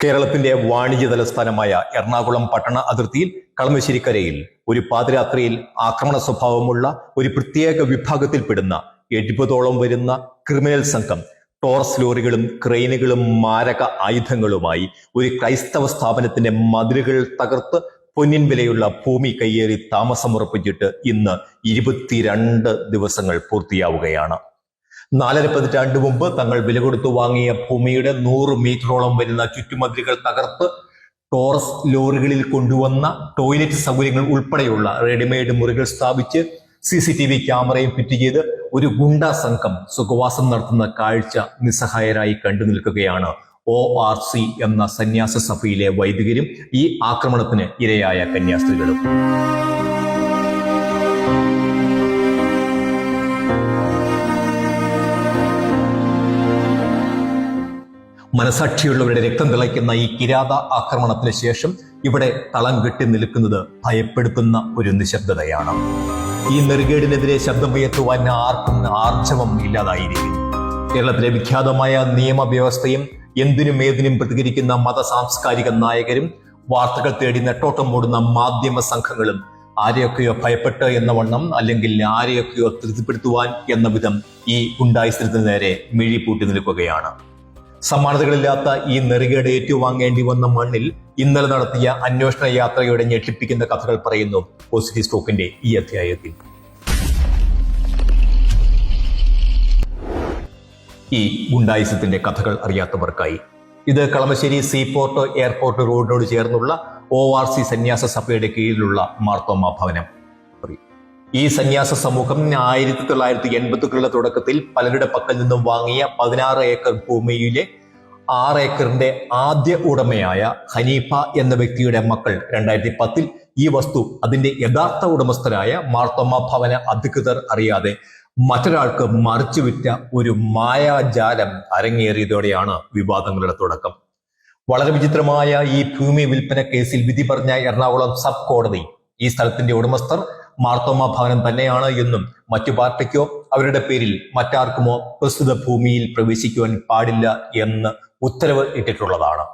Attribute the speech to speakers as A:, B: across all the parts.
A: കേരളത്തിന്റെ വാണിജ്യ തലസ്ഥാനമായ എറണാകുളം പട്ടണ അതിർത്തിയിൽ കളമശ്ശേരിക്കരയിൽ ഒരു പാതിരാത്രിയിൽ ആക്രമണ സ്വഭാവമുള്ള ഒരു പ്രത്യേക വിഭാഗത്തിൽപ്പെടുന്ന എഴുപതോളം വരുന്ന ക്രിമിനൽ സംഘം ടോറസ് ലോറികളും ക്രെയിനുകളും മാരക ആയുധങ്ങളുമായി ഒരു ക്രൈസ്തവ സ്ഥാപനത്തിന്റെ മതിലുകൾ തകർത്ത് പൊന്നിൻ വിലയുള്ള ഭൂമി കയ്യേറി താമസമുറപ്പിച്ചിട്ട് ഇന്ന് ഇരുപത്തിരണ്ട് ദിവസങ്ങൾ പൂർത്തിയാവുകയാണ്. നാലര പതിറ്റാണ്ട് മുമ്പ് തങ്ങൾ വില കൊടുത്തു. വാങ്ങിയ ഭൂമിയുടെ നൂറ് മീറ്ററോളം വരുന്ന ചുറ്റുമതിലുകൾ തകർത്ത് ടോറസ് ലോറികളിൽ കൊണ്ടുവന്ന ടോയ്ലറ്റ് സൗകര്യങ്ങൾ ഉൾപ്പെടെയുള്ള റെഡിമെയ്ഡ് മുറികൾ സ്ഥാപിച്ച് സി സി ടി വി ക്യാമറയും ഫിറ്റ് ചെയ്ത് ഒരു ഗുണ്ടാ സംഘം സുഖവാസം നടത്തുന്ന കാഴ്ച നിസ്സഹായരായി കണ്ടു നിൽക്കുകയാണ്. ഒ ആർ സി എന്ന സന്യാസ സഭയിലെ വൈദികരും ഈ ആക്രമണത്തിന് ഇരയായ കന്യാസ്ത്രീകളും. മനസാക്ഷിയുള്ളവരുടെ രക്തം തിളയ്ക്കുന്ന ഈ കിരാത ആക്രമണത്തിന് ശേഷം ഇവിടെ തളം കെട്ടി നിൽക്കുന്നത് ഭയപ്പെടുത്തുന്ന ഒരു നിശബ്ദതയാണ്. ഈ നെറുകേടിനെതിരെ ശബ്ദമുയർത്തുവാൻ ആർക്കും ആർജവം ഇല്ലാതായിരിക്കും. കേരളത്തിലെ വിഖ്യാതമായ നിയമവ്യവസ്ഥയും എന്തിനും ഏതിനും പ്രതികരിക്കുന്ന മത സാംസ്കാരിക നായകരും വാർത്തകൾ തേടി നെട്ടോട്ടം ഓടുന്ന മാധ്യമ സംഘങ്ങളും ആരെയൊക്കെയോ ഭയപ്പെട്ട് എന്ന വണ്ണം അല്ലെങ്കിൽ ആരെയൊക്കെയോ തൃപ്തിപ്പെടുത്തുവാൻ എന്ന വിധം ഈ ഗുണ്ടായുസത്തിന് നേരെ മിഴി പൂട്ടി നിൽക്കുകയാണ്. സമാനതകളില്ലാത്ത ഈ നെറുകേട് ഏറ്റുവാങ്ങേണ്ടി വന്ന മണ്ണിൽ ഇന്നലെ നടത്തിയ അന്വേഷണ യാത്രയുടെ ഞെട്ടിപ്പിക്കുന്ന കഥകൾ പറയുന്നു പോസിറ്റീവ് സ്റ്റോക്കിന്റെ ഈ അധ്യായത്തിൽ. ഈ ഗുണ്ടായുസത്തിന്റെ കഥകൾ അറിയാത്തവർക്കായി. ഇത് കളമശ്ശേരി സീപോർട്ട് എയർപോർട്ട് റോഡിനോട് ചേർന്നുള്ള ഒ ആർ സി സന്യാസ സഭയുടെ കീഴിലുള്ള മാർത്തോമ ഭവനം. ഈ സന്യാസ സമൂഹം ആയിരത്തി തൊള്ളായിരത്തി എൺപതുകളുടെ തുടക്കത്തിൽ പലരുടെ പക്കൽ നിന്നും വാങ്ങിയ പതിനാറ് ഏക്കർ ഭൂമിയിലെ ആറ് ഏക്കറിന്റെ ആദ്യ ഉടമയായ ഹനീഫ എന്ന വ്യക്തിയുടെ മക്കൾ രണ്ടായിരത്തി പത്തിൽ ഈ വസ്തു അതിന്റെ യഥാർത്ഥ ഉടമസ്ഥരായ മാർത്തോമ ഭവന അധികൃതർ അറിയാതെ മറ്റൊരാൾക്ക് മറിച്ചു വിറ്റ ഒരു മായാജാലം അരങ്ങേറിയതോടെയാണ് വിവാദങ്ങളുടെ തുടക്കം. വളരെ വിചിത്രമായ ഈ ഭൂമി വിൽപ്പന കേസിൽ വിധി പറഞ്ഞ എറണാകുളം സബ് കോടതി ഈ സ്ഥലത്തിന്റെ ഉടമസ്ഥർ മാർത്തോമ ഭവനം തന്നെയാണ് എന്നും മറ്റു പാർട്ടിക്കോ അവരുടെ പേരിൽ മറ്റാർക്കുമോ പ്രസ്തുത ഭൂമിയിൽ പ്രവേശിക്കുവാൻ പാടില്ല എന്ന് ഉത്തരവ് ഇട്ടിട്ടുള്ളതാണ്.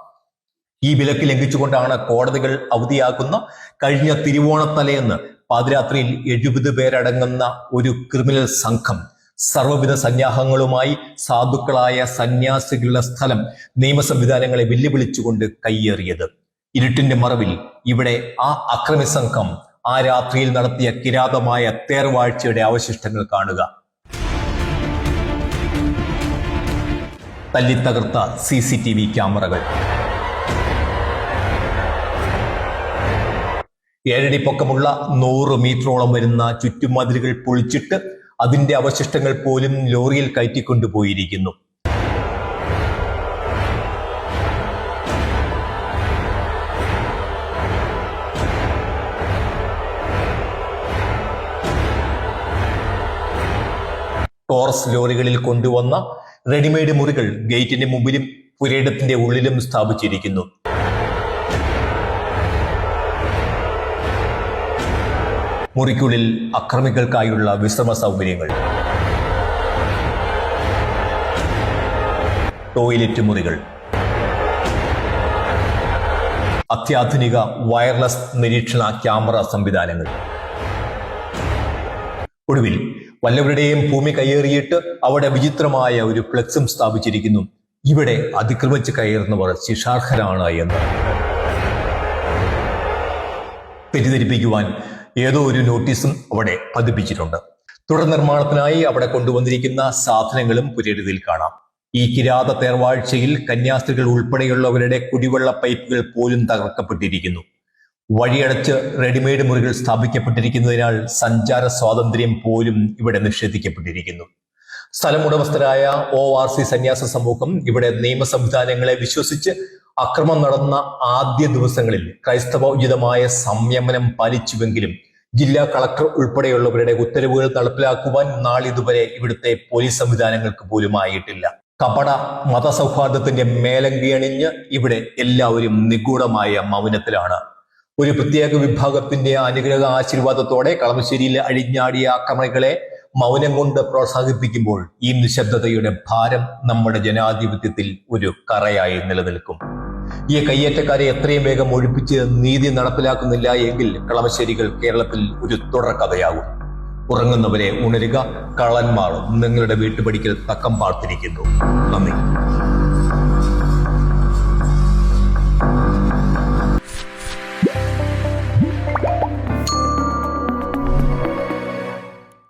A: ഈ വിലക്ക് ലംഘിച്ചുകൊണ്ടാണ് കോടതികൾ അവധിയാക്കുന്ന കഴിഞ്ഞ തിരുവോണത്തലേന്ന് പാതിരാത്രിയിൽ എഴുപത് പേരടങ്ങുന്ന ഒരു ക്രിമിനൽ സംഘം സർവവിധ സന്യാഹങ്ങളുമായി സാധുക്കളായ സന്യാസികളുടെ സ്ഥലം നിയമ സംവിധാനങ്ങളെ വെല്ലുവിളിച്ചുകൊണ്ട് കയ്യേറിയത്. ഇരുട്ടിന്റെ മറവിൽ ഇവിടെ ആ അക്രമി സംഘം ആ രാത്രിയിൽ നടത്തിയ കിരാതമായ തേർവാഴ്ചയുടെ അവശിഷ്ടങ്ങൾ കാണുക. തല്ലിത്തകർത്ത സി സി ടി വി ക്യാമറകൾ. ഏഴടി പൊക്കമുള്ള നൂറ് മീറ്ററോളം വരുന്ന ചുറ്റുമതിലുകൾ പൊളിച്ചിട്ട് അതിന്റെ അവശിഷ്ടങ്ങൾ പോലും ലോറിയിൽ കയറ്റിക്കൊണ്ടുപോയിരിക്കുന്നു. ടോറസ് ലോറികളിൽ കൊണ്ടുവന്ന റെഡിമെയ്ഡ് മുറികൾ ഗേറ്റിന്റെ മുമ്പിലും പുരയിടത്തിന്റെ ഉള്ളിലും സ്ഥാപിച്ചിരിക്കുന്നു. മുറിക്കുള്ളിൽ അക്രമികൾക്കായുള്ള വിശ്രമ സൗകര്യങ്ങൾ. ടോയ്ലറ്റ് മുറികൾ. അത്യാധുനിക വയർലെസ് നിരീക്ഷണ ക്യാമറ സംവിധാനങ്ങൾ. ഒടുവിൽ വല്ലവരുടെയും ഭൂമി കയ്യേറിയിട്ട് അവിടെ വിചിത്രമായ ഒരു ഫ്ലെക്സും സ്ഥാപിച്ചിരിക്കുന്നു. ഇവിടെ അതിക്രമിച്ച് കയറുന്നവർ ശിക്ഷാർഹരാണ് എന്ന്. തെറ്റിദ്ധരിപ്പിക്കുവാൻ ഏതോ ഒരു നോട്ടീസും അവിടെ പതിപ്പിച്ചിട്ടുണ്ട്. തുടർ നിർമ്മാണത്തിനായി അവിടെ കൊണ്ടുവന്നിരിക്കുന്ന സാധനങ്ങളും പുരയിടത്തിൽ കാണാം. ഈ കിരാത തേർവാഴ്ചയിൽ കന്യാസ്ത്രീകൾ ഉൾപ്പെടെയുള്ളവരുടെ കുടിവെള്ള പൈപ്പുകൾ പോലും തകർക്കപ്പെട്ടിരിക്കുന്നു. വഴിയടച്ച് റെഡിമെയ്ഡ് മുറികൾ സ്ഥാപിക്കപ്പെട്ടിരിക്കുന്നതിനാൽ സഞ്ചാര സ്വാതന്ത്ര്യം പോലും ഇവിടെ നിഷേധിക്കപ്പെട്ടിരിക്കുന്നു. സ്ഥലം ഉടമസ്ഥരായ ഒ ആർ സി സന്യാസ സമൂഹം ഇവിടെ നിയമ സംവിധാനങ്ങളെ വിശ്വസിച്ച് അക്രമം നടന്ന ആദ്യ ദിവസങ്ങളിൽ ക്രൈസ്തവ ഉചിതമായ സംയമനം പാലിച്ചുവെങ്കിലും ജില്ലാ കളക്ടർ ഉൾപ്പെടെയുള്ളവരുടെ ഉത്തരവുകൾ നടപ്പിലാക്കുവാൻ നാളിതുവരെ ഇവിടുത്തെ പോലീസ് സംവിധാനങ്ങൾക്ക് പോലും ആയിട്ടില്ല കപട മതസൗഹാർദ്ദത്തിന്റെ മേലങ്കി അണിഞ്ഞ് ഇവിടെ എല്ലാവരും നിഗൂഢമായ മൗനത്തിലാണ്. ഒരു പ്രത്യേക വിഭാഗത്തിന്റെ അനുഗ്രഹ ആശീർവാദത്തോടെ കളമശ്ശേരിയിലെ അഴിഞ്ഞാടിയ ആക്രമണങ്ങളെ മൗനം കൊണ്ട് പ്രോത്സാഹിപ്പിക്കുമ്പോൾ ഈ നിശബ്ദതയുടെ ഭാരം നമ്മുടെ ജനാധിപത്യത്തിൽ ഒരു കറയായി നിലനിൽക്കും. ഈ കയ്യേറ്റക്കാരെ എത്രയും വേഗം ഒഴിപ്പിച്ച് നീതി നടപ്പിലാക്കുന്നില്ല എങ്കിൽ കളമശ്ശേരികൾ കേരളത്തിൽ ഒരു തുടർ കഥയാകും ഉറങ്ങുന്നവരെ ഉണരുക കള്ളന്മാർ നിങ്ങളുടെ വീട്ടുപടിക്കൽ തക്കം പാർത്തിരിക്കുന്നു. നന്ദി.